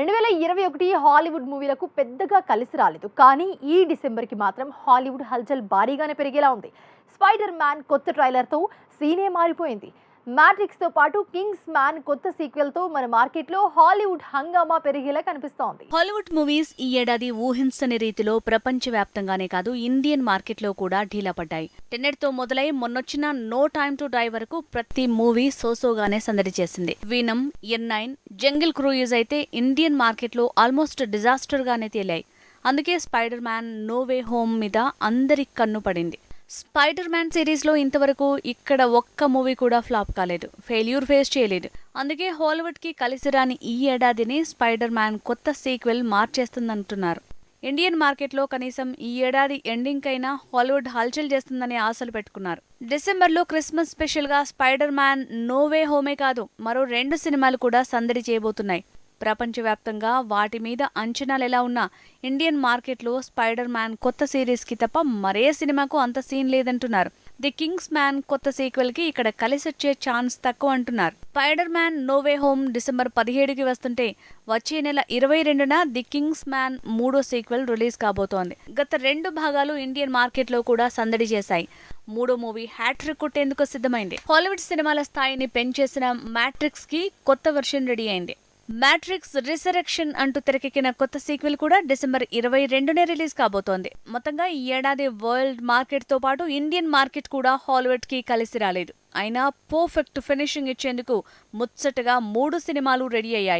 రెండు వేల ఇరవై ఒకటి హాలీవుడ్ మూవీలకు పెద్దగా కలిసి రాలేదు. కానీ ఈ డిసెంబర్కి మాత్రం హాలీవుడ్ హల్చల్ భారీగానే పెరిగేలా ఉంది. స్పైడర్ మ్యాన్ కొత్త ట్రైలర్తో సీనే మారిపోయింది. మ్యాట్రిక్స్తో పాటు కింగ్స్ మ్యాన్ కొత్త సీక్వెల్తో మన మార్కెట్లో హాలీవుడ్ హంగామా పెరిగేలా కనిపిస్తోంది. హాలీవుడ్ మూవీస్ ఈ ఏడాది ఊహించని రీతిలో ప్రపంచవ్యాప్తంగానే కాదు ఇండియన్ మార్కెట్లో కూడా ఢీలా పడ్డాయి. టెన్నెట్తో మొదలై మొన్నొచ్చిన నో టైమ్ టు డై వరకు ప్రతి మూవీ సోసోగానే సందడి చేసింది. Venom N nine Jungle Cruise అయితే ఇండియన్ మార్కెట్లో ఆల్మోస్ట్ డిజాస్టర్ గానే తేలాయి. అందుకే Spider Man No Way Home మీద అందరి కన్ను పడింది. స్పైడర్ మ్యాన్ సిరీస్లో ఇంతవరకు ఇక్కడ ఒక్క మూవీ కూడా ఫ్లాప్ కాలేదు. ఫెయిల్యూర్ ఫేస్ చేయలేదు. అందుకే హాలీవుడ్కి కలిసి రాని ఈ ఏడాదిని స్పైడర్ మ్యాన్ కొత్త సీక్వెల్ మార్చేస్తుందంటున్నారు. ఇండియన్ మార్కెట్లో కనీసం ఈ ఏడాది ఎండింగ్ కైనా హాలీవుడ్ హల్చల్ చేస్తుందని ఆశలు పెట్టుకున్నారు. డిసెంబర్లో క్రిస్మస్ స్పెషల్గా స్పైడర్ మ్యాన్ నోవే హోమే కాదు మరో రెండు సినిమాలు కూడా సందడి చేయబోతున్నాయి. ప్రపంచవ్యాప్తంగా వాటి మీద అంచనాలు ఎలా ఉన్నా ఇండియన్ మార్కెట్లో స్పైడర్ మ్యాన్ కొత్త సిరీస్కి తప్ప మరే సినిమాకు అంత సీన్ లేదంటున్నారు. ది కింగ్స్ మ్యాన్ కొత్త సీక్వెల్కి ఇక్కడ ఇక్కడ కలిసొచ్చే ఛాన్స్ తక్కువ అంటున్నారు. Spider man no way home December పదిహేడుకి వస్తుంటే వచ్చే నెల ఇరవై రెండున ది కింగ్స్ మ్యాన్ మూడో సీక్వెల్ రిలీజ్ కాబోతోంది. గత రెండు భాగాలు ఇండియన్ మార్కెట్లో కూడా సందడి చేశాయి. మూడో మూవీ హ్యాట్రిక్ కొట్టేందుకు సిద్ధమైంది. హాలీవుడ్ సినిమాల స్థాయిని పెంచేసిన మ్యాట్రిక్స్కి కొత్త వెర్షన్ రెడీ అయింది. మ్యాట్రిక్స్ రిసరెక్షన్ అంటూ తెరకెక్కిన కొత్త సీక్వెల్ కూడా డిసెంబర్ ఇరవై రెండునే రిలీజ్ కాబోతోంది. మొత్తంగా ఈ ఏడాది వరల్డ్ మార్కెట్తో పాటు ఇండియన్ మార్కెట్ కూడా హాలీవుడ్కి కలిసి రాలేదు. అయినా పర్ఫెక్ట్ ఫినిషింగ్ ఇచ్చేందుకు ముచ్చటగా మూడు సినిమాలు రెడీ అయ్యాయి.